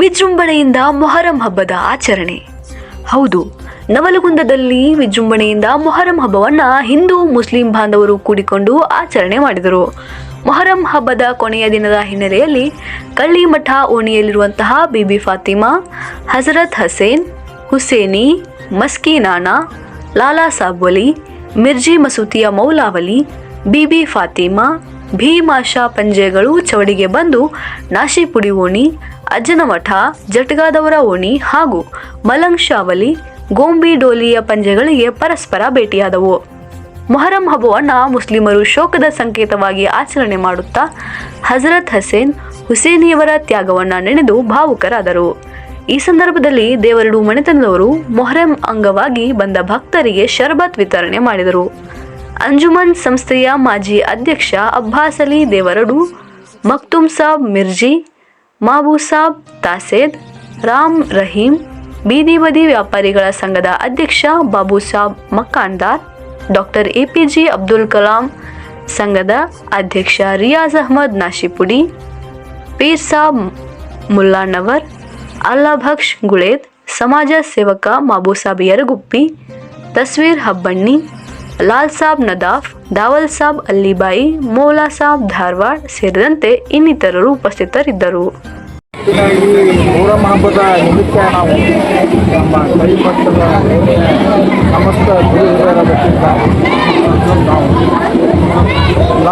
ವಿಜೃಂಭಣೆಯಿಂದ ಮೊಹರಂ ಹಬ್ಬದ ಆಚರಣೆ. ಹೌದು, ನವಲಗುಂದದಲ್ಲಿ ವಿಜೃಂಭಣೆಯಿಂದ ಮೊಹರಂ ಹಬ್ಬವನ್ನು ಹಿಂದೂ ಮುಸ್ಲಿಂ ಬಾಂಧವರು ಕೂಡಿಕೊಂಡು ಆಚರಣೆ ಮಾಡಿದರು. ಮೊಹರಂ ಹಬ್ಬದ ಕೊನೆಯ ದಿನದ ಹಿನ್ನೆಲೆಯಲ್ಲಿ ಕಳ್ಳಿಮಠ ಓಣಿಯಲ್ಲಿರುವಂತಹ ಬಿಬಿ ಫಾತಿಮಾ, ಹಜರತ್ ಹಸೇನ್, ಹುಸೇನಿ ಮಸ್ಕೀನಾನಾ ಲಾಲಾ ಸಾಬ್ವಲಿ, ಮಿರ್ಜಿ ಮಸೂತಿಯ ಮೌಲಾವಲಿ, ಬಿಬಿ ಫಾತಿಮಾ ಭೀಮಾಶಾ ಪಂಜೆಗಳು ಚವಡಿಗೆ ಬಂದು ನಾಶಿಪುಡಿ ಓಣಿ, ಅಜ್ಜನಮಠ, ಜಟ್ಗಾದವರ ಓಣಿ ಹಾಗೂ ಮಲಂಗ್ ಶಾವಲಿ ಗೋಂಬಿ ಡೋಲಿಯ ಪಂಜೆಗಳಿಗೆ ಪರಸ್ಪರ ಭೇಟಿಯಾದವು. ಮೊಹರಂ ಹಬ್ಬವನ್ನು ಮುಸ್ಲಿಮರು ಶೋಕದ ಸಂಕೇತವಾಗಿ ಆಚರಣೆ ಮಾಡುತ್ತಾ ಹಜರತ್ ಹಸೇನ್ ಹುಸೇನಿಯವರ ತ್ಯಾಗವನ್ನು ನೆನೆದು ಭಾವುಕರಾದರು. ಈ ಸಂದರ್ಭದಲ್ಲಿ ದೇವರಡು ಮನೆತನದವರು ಮೊಹರಂ ಅಂಗವಾಗಿ ಬಂದ ಭಕ್ತರಿಗೆ ಶರ್ಬತ್ ವಿತರಣೆ ಮಾಡಿದರು. ಅಂಜುಮನ್ ಸಂಸ್ಥೆಯ ಮಾಜಿ ಅಧ್ಯಕ್ಷ ಅಬ್ಬಾಸ್ ಅಲಿ ದೇವರಡು, ಮಕ್ತುಮ್ ಸಾಬ್ ಮಿರ್ಜಿ, ಮಾಬೂ ಸಾಬ್ ತಾಸೇದ್, ರಾಮ್ ರಹೀಂ ಬೀದಿ ಬದಿ ವ್ಯಾಪಾರಿಗಳ ಸಂಘದ ಅಧ್ಯಕ್ಷ Babu Sab Makkandar doctor A P J Abdul Kalam ಸಂಘದ ಅಧ್ಯಕ್ಷ ರಿಯಾಜ್ ಅಹ್ಮದ್ ನಾಶಿಪುಡಿ, ಪೀರ್ ಸಾಬ್ ಮುಲ್ಲಾನವರ್ ಅಲ್ಲಾಭಕ್ಷ್ ಗುಳೇದ್, ಸಮಾಜ ಸೇವಕ ಮಾಬೂಸಾಬ್ ಯರಗುಪ್ಪಿ, ತಸ್ವೀರ್ ಹಬ್ಬಣ್ಣಿ ಲಾಲ್ ಸಾಬ್, ನದಾಫ್, ದಾವಲ್ ಸಾಬ್ ಅಲ್ಲಿಬಾಯಿ ಮೋಲಾ ಸಾಬ್, ಧಾರವಾಡ್ ಸೇರಿದಂತೆ ಇನ್ನಿತರರು ಉಪಸ್ಥಿತರಿದ್ದರು. ಹಬ್ಬದ ನಿಮಿತ್ತ ನಾವು ನಮ್ಮ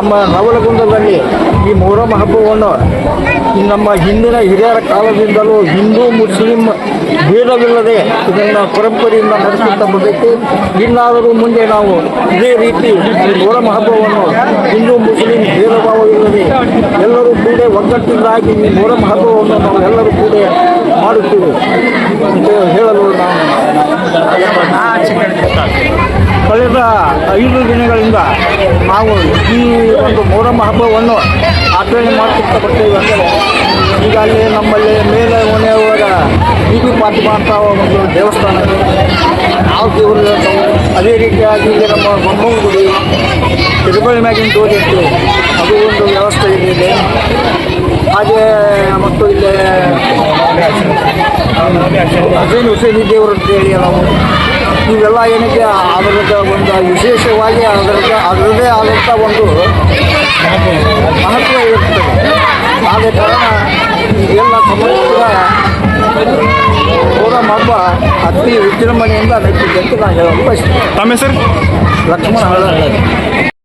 ನಮ್ಮ ನವಲಗುಂದದಲ್ಲಿ ಈ ಮೊಹರಂ ಹಬ್ಬವನ್ನು ನಮ್ಮ ಹಿಂದಿನ ಹಿರಿಯರ ಕಾಲದಿಂದಲೂ ಹಿಂದೂ, ಮುಸ್ಲಿಂ ಭೇದವಿಲ್ಲದೆ ಇದನ್ನು ಪರಂಪರೆಯಿಂದ ನಡೆಸುತ್ತಾ ಬರಬೇಕು ಇನ್ನಾದರೂ ಮುಂದೆ ನಾವು ಇದೇ ರೀತಿ ಮೊಹರಂ ಹಬ್ಬವನ್ನು ಹಿಂದೂ, ಮುಸ್ಲಿಂ ಭೇದ ಭಾವವಿಲ್ಲದೆ ಎಲ್ಲರೂ ಕೂಡ ಒಗ್ಗಟ್ಟಿಂದಾಗಿ ಈ ಮೊಹರಂ ಹಬ್ಬವನ್ನು ನಾವು ಎಲ್ಲರೂ ಕೂಡ ಮಾಡುತ್ತೇವೆ ಅಂತ ಹೇಳಲು ನಾನು ಕಳೆದ ಐದು ದಿನಗಳಿಂದ ನಾವು ಈ ಒಂದು ಮೊಹರಂ ಹಬ್ಬವನ್ನು ಆಚರಣೆ ಮಾಡುತ್ತಾ ಬರ್ತೇವೆ ಅಂದರೆ ಈಗ ಅಲ್ಲಿ ನಮ್ಮಲ್ಲಿ ಮೇಲೆ ಮನೆಯವರ ಬೀದಿ ಫಾತಿಮಾ ಅಂತ ಒಂದು ದೇವಸ್ಥಾನ ನಾವು ದೇವರು ಅದೇ ರೀತಿಯಾಗಿ ಇಲ್ಲಿ ನಮ್ಮ ಬೊಮ್ಮನ ಗುಡಿ ತಿರುಮಲೆ ಮ್ಯಾಗಿನ ಅದು ಒಂದು ವ್ಯವಸ್ಥೆ ಇದೆ ಹಾಗೆ ಮತ್ತು ಇಲ್ಲಿ ಹಸೇನ್ ಹುಸೇನಿ ದೇವರು ಅಂತೇಳಿ ನಾವು ಇವೆಲ್ಲ ಏನಕ್ಕೆ ಅದರದ ಒಂದು ವಿಶೇಷವಾಗಿ ಅದರದ ಅದರದೇ ಆದಂಥ ಒಂದು ಮಹತ್ವ ಇರುತ್ತದೆ ಆದ ಕಾರಣ ಎಲ್ಲ ಸಮಯದ ಓರಂ ಹಬ್ಬ ಅತಿ ವಿಜೃಂಭಣೆಯಿಂದ ನಡೆಸಿದೆ ಅಂತ ನಾನು ಹೇಳಲು ಬಯಸ್ತೇನೆ ಲಕ್ಷ್ಮಣ ಹಳ್ಳ